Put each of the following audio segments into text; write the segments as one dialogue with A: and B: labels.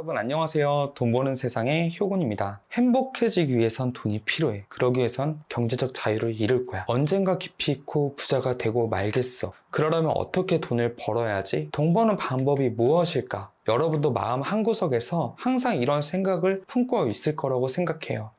A: 여러분 안녕하세요. 돈 버는 세상의 효군입니다. 행복해지기 위해선 돈이 필요해. 그러기 위해선 경제적 자유를 이룰 거야. 언젠가 깊이 있고 부자가 되고 말겠어. 그러려면 어떻게 돈을 벌어야지? 돈 버는 방법이 무엇일까? 여러분도 마음 한구석에서 항상 이런 생각을 품고 있을 거라고 생각해요.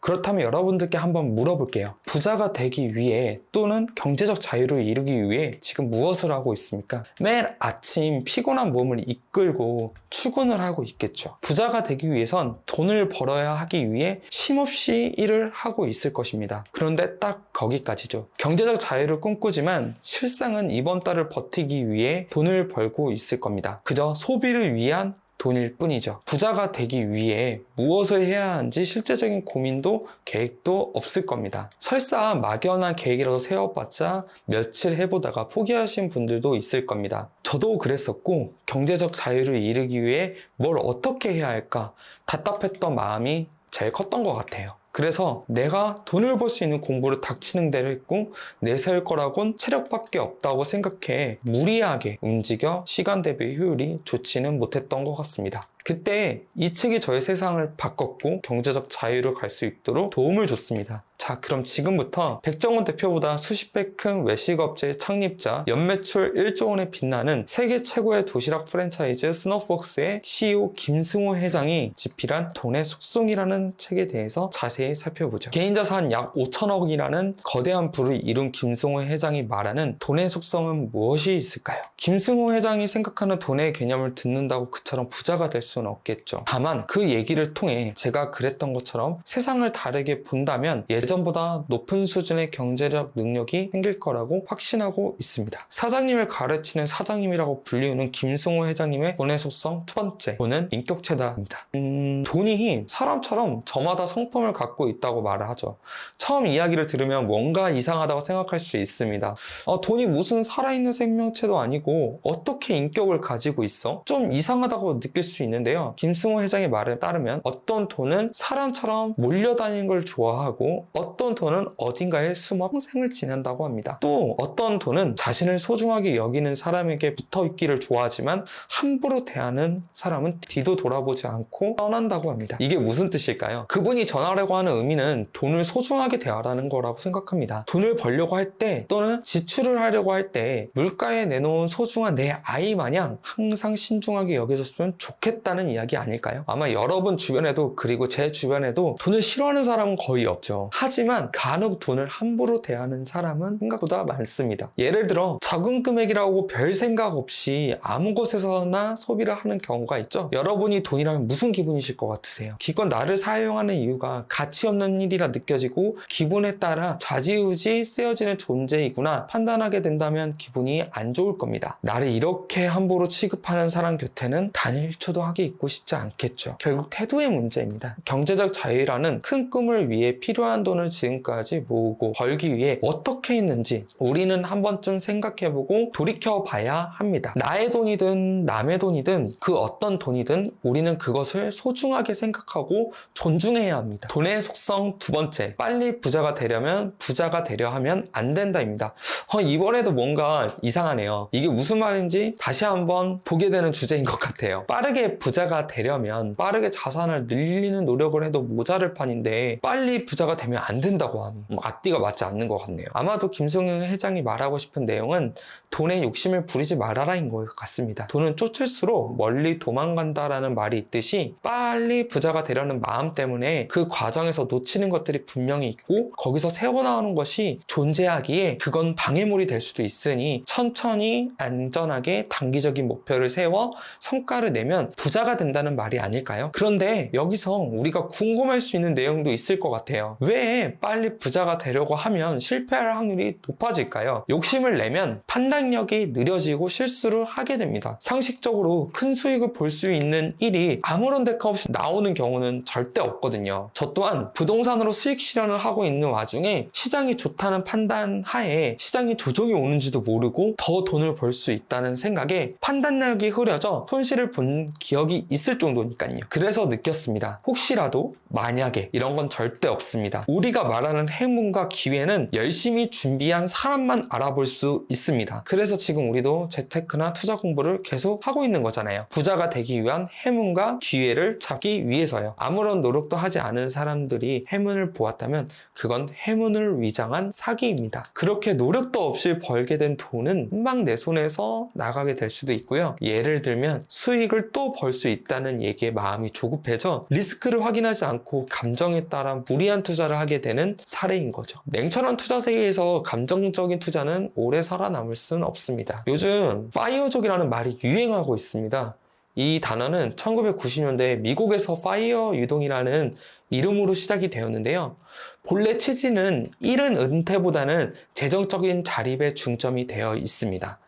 A: 그렇다면 여러분들께 한번 물어볼게요. 부자가 되기 위해 또는 경제적 자유를 이루기 위해 지금 무엇을 하고 있습니까? 매일 아침 피곤한 몸을 이끌고 출근을 하고 있겠죠. 부자가 되기 위해선 돈을 벌어야 하기 위해 쉼없이 일을 하고 있을 것입니다. 그런데 딱 거기까지죠. 경제적 자유를 꿈꾸지만 실상은 이번 달을 버티기 위해 돈을 벌고 있을 겁니다. 그저 소비를 위한 돈일 뿐이죠. 부자가 되기 위해 무엇을 해야 하는지 실제적인 고민도 계획도 없을 겁니다. 설사 막연한 계획이라도 세워봤자 며칠 해보다가 포기하신 분들도 있을 겁니다. 저도 그랬었고 경제적 자유를 이루기 위해 뭘 어떻게 해야 할까 답답했던 마음이 제일 컸던 것 같아요. 그래서 내가 돈을 벌 수 있는 공부를 닥치는 대로 했고 내세울 거라곤 체력밖에 없다고 생각해 무리하게 움직여 시간 대비 효율이 좋지는 못했던 것 같습니다. 그때 이 책이 저의 세상을 바꿨고 경제적 자유를 갈 수 있도록 도움을 줬습니다. 자, 그럼 지금부터 백정원 대표보다 수십 배 큰 외식업체의 창립자, 연매출 1조 원에 빛나는 세계 최고의 도시락 프랜차이즈 스노폭스의 CEO 김승호 회장이 집필한 돈의 속성이라는 책에 대해서 자세히 살펴보죠. 개인 자산 약 5천억이라는 거대한 부를 이룬 김승호 회장이 말하는 돈의 속성은 무엇이 있을까요? 김승호 회장이 생각하는 돈의 개념을 듣는다고 그처럼 부자가 될 수는 없겠죠. 다만 그 얘기를 통해 제가 그랬던 것처럼 세상을 다르게 본다면 예전 보다 높은 수준의 경제력 능력이 생길 거라고 확신하고 있습니다. 사장님을 가르치는 사장님이라고 불리우는 김승호 회장님의 돈의 속성 첫 번째, 돈은 인격체다입니다. 음, 돈이 사람처럼 저마다 성품을 갖고 있다고 말을 하죠. 처음 이야기를 들으면 뭔가 이상하다고 생각할 수 있습니다. 어, 돈이 무슨 살아있는 생명체도 아니고 어떻게 인격을 가지고 있어? 좀 이상하다고 느낄 수 있는데요. 김승호 회장의 말에 따르면 어떤 돈은 사람처럼 몰려다니는 걸 좋아하고 어떤 돈은 어딘가에 숨어 평생을 지낸다고 합니다. 또 어떤 돈은 자신을 소중하게 여기는 사람에게 붙어 있기를 좋아하지만 함부로 대하는 사람은 뒤도 돌아보지 않고 떠난다고 합니다. 이게 무슨 뜻일까요? 그분이 전하려고 하는 의미는 돈을 소중하게 대하라는 거라고 생각합니다. 돈을 벌려고 할 때 또는 지출을 하려고 할 때 물가에 내놓은 소중한 내 아이 마냥 항상 신중하게 여겨졌으면 좋겠다는 이야기 아닐까요? 아마 여러분 주변에도 그리고 제 주변에도 돈을 싫어하는 사람은 거의 없죠. 하지만 간혹 돈을 함부로 대하는 사람은 생각보다 많습니다. 예를 들어 적은 금액이라고 별 생각 없이 아무 곳에서나 소비를 하는 경우가 있죠. 여러분이 돈이라면 무슨 기분이실 것 같으세요? 기껏 나를 사용하는 이유가 가치 없는 일이라 느껴지고 기분에 따라 좌지우지 쓰여지는 존재이구나 판단하게 된다면 기분이 안 좋을 겁니다. 나를 이렇게 함부로 취급하는 사람 곁에는 단 1초도 하게 있고 싶지 않겠죠. 결국 태도의 문제입니다. 경제적 자유라는 큰 꿈을 위해 필요한 돈을 지금까지 모으고 벌기 위해 어떻게 했는지 우리는 한 번쯤 생각해보고 돌이켜봐야 합니다. 나의 돈이든 남의 돈이든 그 어떤 돈이든 우리는 그것을 소중하게 생각하고 존중해야 합니다. 돈의 속성 두 번째, 빨리 부자가 되려면 부자가 되려 하면 안 된다입니다. 어, 이번에도 뭔가 이상하네요. 이게 무슨 말인지 다시 한번 보게 되는 주제인 것 같아요. 빠르게 부자가 되려면 빠르게 자산을 늘리는 노력을 해도 모자를 판인데 빨리 부자가 되면 안 된다고 하는 뭐 앞뒤가 맞지 않는 것 같네요. 아마도 김성영 회장이 말하고 싶은 내용은 돈에 욕심을 부리지 말아라인 것 같습니다. 돈은 쫓을수록 멀리 도망간다라는 말이 있듯이 빨리 부자가 되려는 마음 때문에 그 과정에서 놓치는 것들이 분명히 있고 거기서 새어나오는 것이 존재하기에 그건 방해물이 될 수도 있으니 천천히 안전하게 단기적인 목표를 세워 성과를 내면 부자가 된다는 말이 아닐까요? 그런데 여기서 우리가 궁금할 수 있는 내용도 있을 것 같아요. 왜 빨리 부자가 되려고 하면 실패할 확률이 높아질까요? 욕심을 내면 판단력이 느려지고 실수를 하게 됩니다. 상식적으로 큰 수익을 볼 수 있는 일이 아무런 대가 없이 나오는 경우는 절대 없거든요. 저 또한 부동산으로 수익 실현을 하고 있는 와중에 시장이 좋다는 판단 하에 시장에 조정이 오는지도 모르고 더 돈을 벌 수 있다는 생각에 판단력이 흐려져 손실을 본 기억이 있을 정도니까요. 그래서 느꼈습니다. 혹시라도 만약에 이런 건 절대 없습니다. 우리 가 말하는 행운과 기회는 열심히 준비한 사람만 알아볼 수 있습니다. 그래서 지금 우리도 재테크나 투자 공부를 계속 하고 있는 거잖아요. 부자가 되기 위한 행운과 기회를 찾기 위해서요. 아무런 노력도 하지 않은 사람들이 행운을 보았다면 그건 행운을 위장한 사기입니다. 그렇게 노력도 없이 벌게 된 돈은 금방 내 손에서 나가게 될 수도 있고요. 예를 들면 수익을 또 벌 수 있다는 얘기에 마음이 조급해져 리스크를 확인하지 않고 감정에 따라 무리한 투자를 하게 되는 사례인 거죠. 냉철한 투자 세계에서 감정적인 투자는 오래 살아남을 수는 없습니다. 요즘 파이어족이라는 말이 유행하고 있습니다. 이 단어는 1990년대 미국에서 파이어 유동이라는 이름으로 시작이 되었는데요. 본래 취지는 이른 은퇴보다는 재정적인 자립에 중점이 되어 있습니다.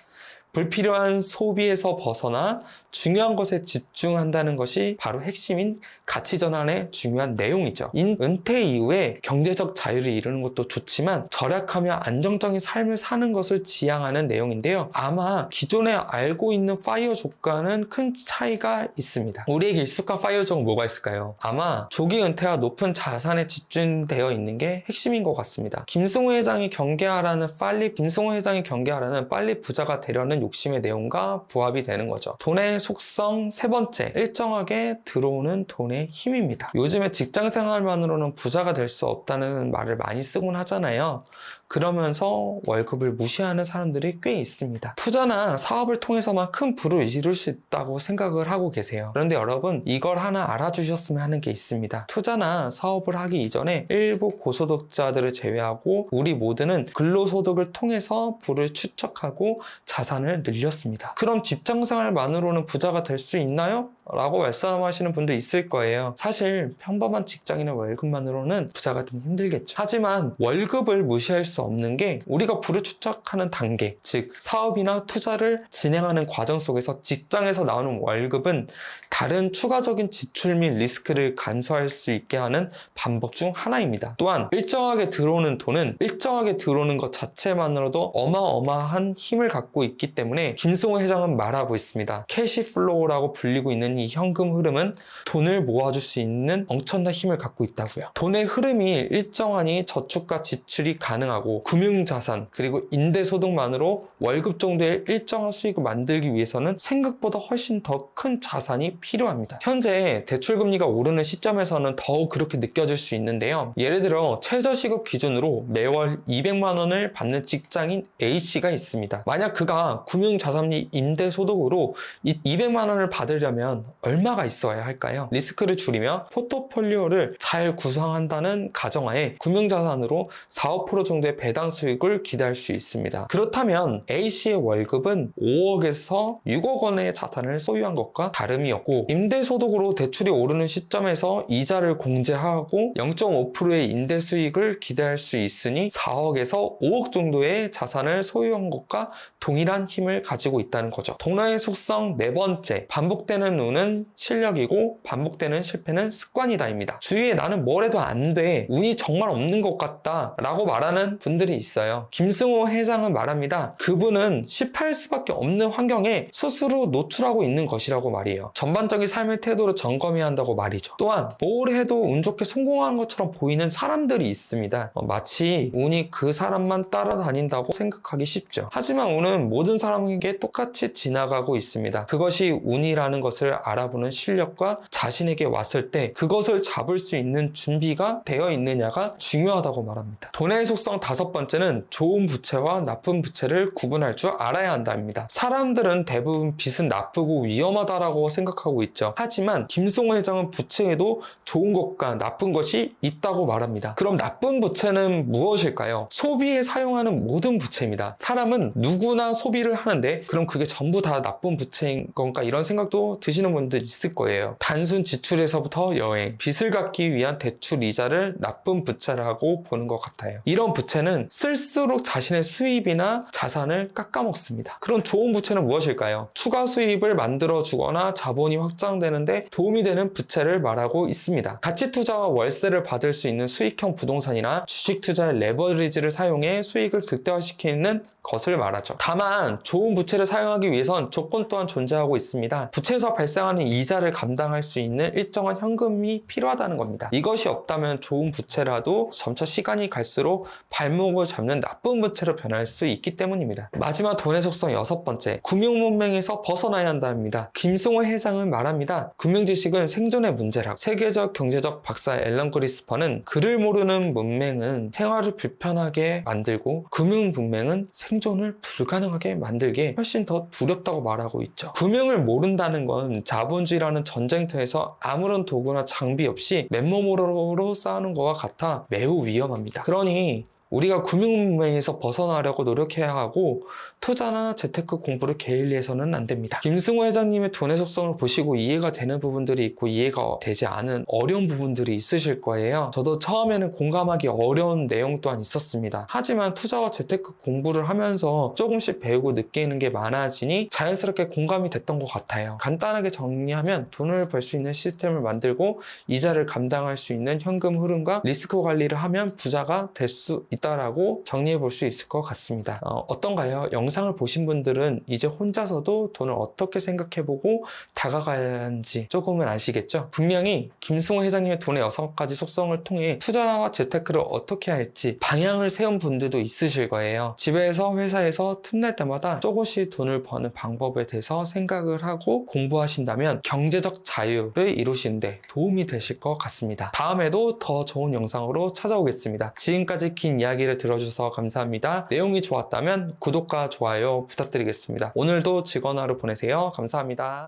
A: 불필요한 소비에서 벗어나 중요한 것에 집중한다는 것이 바로 핵심인 가치 전환의 중요한 내용이죠. 인 은퇴 이후에 경제적 자유를 이루는 것도 좋지만 절약하며 안정적인 삶을 사는 것을 지향하는 내용인데요. 아마 기존에 알고 있는 파이어 족과는 큰 차이가 있습니다. 우리에게 익숙한 파이어 족은 뭐가 있을까요? 아마 조기 은퇴와 높은 자산에 집중되어 있는 게 핵심인 것 같습니다. 김승호 회장이 경계하라는 빨리 김승호 회장이 경계하라는 빨리 부자가 되려는 욕심의 내용과 부합이 되는 거죠. 돈의 속성 세 번째, 일정하게 들어오는 돈의 힘입니다. 요즘에 직장 생활만으로는 부자가 될 수 없다는 말을 많이 쓰곤 하잖아요. 그러면서 월급을 무시하는 사람들이 꽤 있습니다. 투자나 사업을 통해서만 큰 부를 이룰 수 있다고 생각을 하고 계세요. 그런데 여러분, 이걸 하나 알아주셨으면 하는 게 있습니다. 투자나 사업을 하기 이전에 일부 고소득자들을 제외하고 우리 모두는 근로소득을 통해서 부를 추적하고 자산을 늘렸습니다. 그럼 직장생활만으로는 부자가 될 수 있나요? 라고 말씀하시는 분도 있을 거예요. 사실 평범한 직장인의 월급만으로는 부자가 되기 힘들겠죠. 하지만 월급을 무시할 수 없는 게 우리가 부를 추적하는 단계, 즉 사업이나 투자를 진행하는 과정 속에서 직장에서 나오는 월급은 다른 추가적인 지출 및 리스크를 간소화할 수 있게 하는 방법 중 하나입니다. 또한 일정하게 들어오는 돈은 일정하게 들어오는 것 자체만으로도 어마어마한 힘을 갖고 있기 때문에 김승호 회장은 말하고 있습니다. 캐시 플로우라고 불리고 있는 이 현금 흐름은 돈을 모아줄 수 있는 엄청난 힘을 갖고 있다고요. 돈의 흐름이 일정하니 저축과 지출이 가능하고 금융자산 그리고 임대소득만으로 월급 정도의 일정한 수익을 만들기 위해서는 생각보다 훨씬 더 큰 자산이 필요합니다. 현재 대출금리가 오르는 시점에서는 더욱 그렇게 느껴질 수 있는데요. 예를 들어 최저시급 기준으로 매월 200만 원을 받는 직장인 A씨가 있습니다. 만약 그가 금융자산 및 임대소득으로 이 200만 원을 받으려면 얼마가 있어야 할까요? 리스크를 줄이며 포트폴리오를 잘 구성한다는 가정하에 금융자산으로 4, 5% 정도의 배당 수익을 기대할 수 있습니다. 그렇다면 A씨의 월급은 5억에서 6억 원의 자산을 소유한 것과 다름이 없고 임대소득으로 대출이 오르는 시점에서 이자를 공제하고 0.5%의 임대 수익을 기대할 수 있으니 4억에서 5억 정도의 자산을 소유한 것과 동일한 힘을 가지고 있다는 거죠. 동화의 속성 네 번째, 반복되는 운은 실력이고 반복되는 실패는 습관이다입니다. 주위에 나는 뭘 해도 안 돼, 운이 정말 없는 것 같다 라고 말하는 분들이 있어요. 김승호 회장은 말합니다. 그분은 실패할 수밖에 없는 환경에 스스로 노출하고 있는 것이라고 말이에요. 전반적인 삶의 태도를 점검해야 한다고 말이죠. 또한 뭘 해도 운 좋게 성공한 것처럼 보이는 사람들이 있습니다. 어, 마치 운이 그 사람만 따라다닌다고 생각하기 쉽죠. 하지만 운은 모든 사람에게 똑같이 지나가고 있습니다. 그것이 운이라는 것을 알아보는 실력과 자신에게 왔을 때 그것을 잡을 수 있는 준비가 되어 있느냐가 중요하다고 말합니다. 돈의 속성 다섯 번째는 좋은 부채와 나쁜 부채를 구분할 줄 알아야 한다입니다. 사람들은 대부분 빚은 나쁘고 위험하다라고 생각하고 있죠. 하지만 김송호 회장은 부채에도 좋은 것과 나쁜 것이 있다고 말합니다. 그럼 나쁜 부채는 무엇일까요? 소비에 사용하는 모든 부채입니다. 사람은 누구나 소비를 하는데 그럼 그게 전부 다 나쁜 부채인 건가 이런 생각도 드시는 분들 있을 거예요. 단순 지출에서부터 여행, 빚을 갚기 위한 대출 이자를 나쁜 부채라고 보는 것 같아요. 이런 부채는 쓸수록 자신의 수입이나 자산을 깎아먹습니다. 그럼 좋은 부채는 무엇일까요? 추가 수입을 만들어 주거나 자본이 확장되는데 도움이 되는 부채를 말하고 있습니다. 가치 투자와 월세를 받을 수 있는 수익형 부동산이나 주식 투자의 레버리지를 사용해 수익을 극대화시키는 것을 말하죠. 다만 좋은 부채를 사용하기 위해선 조건 또한 존재하고 있습니다. 부채에서 발생 발생하는 이자를 감당할 수 있는 일정한 현금이 필요하다는 겁니다. 이것이 없다면 좋은 부채라도 점차 시간이 갈수록 발목을 잡는 나쁜 부채로 변할 수 있기 때문입니다. 마지막 돈의 속성 여섯 번째, 금융문맹에서 벗어나야 한다입니다. 김승호 회장은 말합니다. 금융지식은 생존의 문제라고. 세계적 경제적 박사 앨런 그리스퍼는 글을 모르는 문맹은 생활을 불편하게 만들고 금융 문맹은 생존을 불가능하게 만들게 훨씬 더 두렵다고 말하고 있죠. 금융을 모른다는 건 자본주의라는 전쟁터에서 아무런 도구나 장비 없이 맨몸으로 싸우는 것과 같아 매우 위험합니다. 그러니 우리가 금융문맹에서 벗어나려고 노력해야 하고 투자나 재테크 공부를 게을리해서는 안 됩니다. 김승호 회장님의 돈의 속성을 보시고 이해가 되는 부분들이 있고 이해가 되지 않은 어려운 부분들이 있으실 거예요. 저도 처음에는 공감하기 어려운 내용 또한 있었습니다. 하지만 투자와 재테크 공부를 하면서 조금씩 배우고 느끼는 게 많아지니 자연스럽게 공감이 됐던 것 같아요. 간단하게 정리하면 돈을 벌 수 있는 시스템을 만들고 이자를 감당할 수 있는 현금 흐름과 리스크 관리를 하면 부자가 될 수 있다 라고 정리해 볼 수 있을 것 같습니다. 어, 떤가요 영상을 보신 분들은 이제 혼자서도 돈을 어떻게 생각해 보고 다가가야 하는지 조금은 아시겠죠? 분명히 김승호 회장님의 돈의 여섯 가지 속성을 통해 투자와 재테크를 어떻게 할지 방향을 세운 분들도 있으실 거예요. 집에서 회사에서 틈날 때마다 조금씩 돈을 버는 방법에 대해서 생각을 하고 공부하신다면 경제적 자유를 이루시는데 도움이 되실 것 같습니다. 다음에도 더 좋은 영상으로 찾아오겠습니다. 지금까지 긴 이야기를 들어주셔서 감사합니다. 내용이 좋았다면 구독과 좋아요 부탁드리겠습니다. 오늘도 즐거운 하루 보내세요. 감사합니다.